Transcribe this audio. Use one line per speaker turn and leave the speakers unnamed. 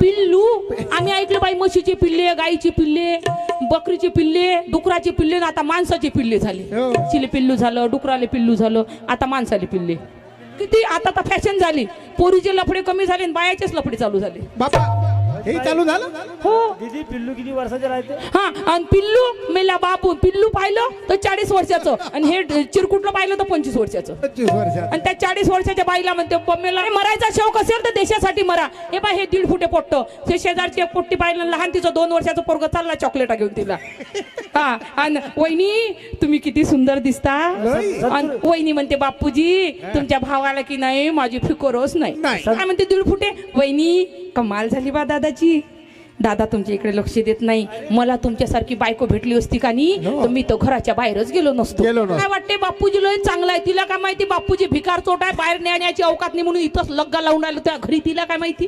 पिल्लू आम्ही ऐकलं बाई म्हशीचे पिल्ले गाईचे पिल्ले बकरीचे पिल्ले डुकराचे पिल्ले आणि आता माणसाचे पिल्ले झाले.
हो.
चिले पिल्लू झालं डुकराले पिल्लू झालं आता माणसाले पिल्ले. किती आता तर फॅशन झाली. पोरीचे लफडे कमी झाले आणि बायाचेच लफडे चालू झाले.
बाबा हे चालू झालं?
हो.
दीदी पिल्लू किती वर्षाचे राहते?
हा आणि पिल्लू मेला बापू पिल्लू पाहिलं तर चाळीस वर्षाचं. आणि हे चिरकुटलं पाहिलं तर पंचवीस वर्षाचं.
पच्चीस वर्षात
आणि त्या चाळीस वर्षाच्या बाईला म्हणते पम्मेला "हे मरायचा शौक असेल तर देशासाठी मरा. हे बा हे दीड फुटे पोट्ट. ते शेजारची एक पोट्टी पाहिलं लहान तिचं दोन वर्षाचं पोरग चालला चॉकलेटा घेऊन तिला. हा आणि वहिनी तुम्ही किती सुंदर दिसता. आणि वहिनी म्हणते बापूजी तुमच्या भावाला की नाही माझी फिकोरच नाही.
नाही.
काय म्हणते दीड फुटे वहिनी कमाल झाली बा दादाची दादा तुमच्या इकडे लक्ष देत नाही. मला तुमच्यासारखी बायको भेटली असती का नी. तर मी तर घराच्या बाहेरच गेलो नसतो.
गेलो नसतो.
काय वाटते बापूजी लय चांगला आहे? तिला काय माहिती? बापूजी भिकार चोट आहे बाहेर नेण्याची अवकात नाही म्हणून इथंच लग्गा लावून आलो त्या घरी. तिला काय माहिती?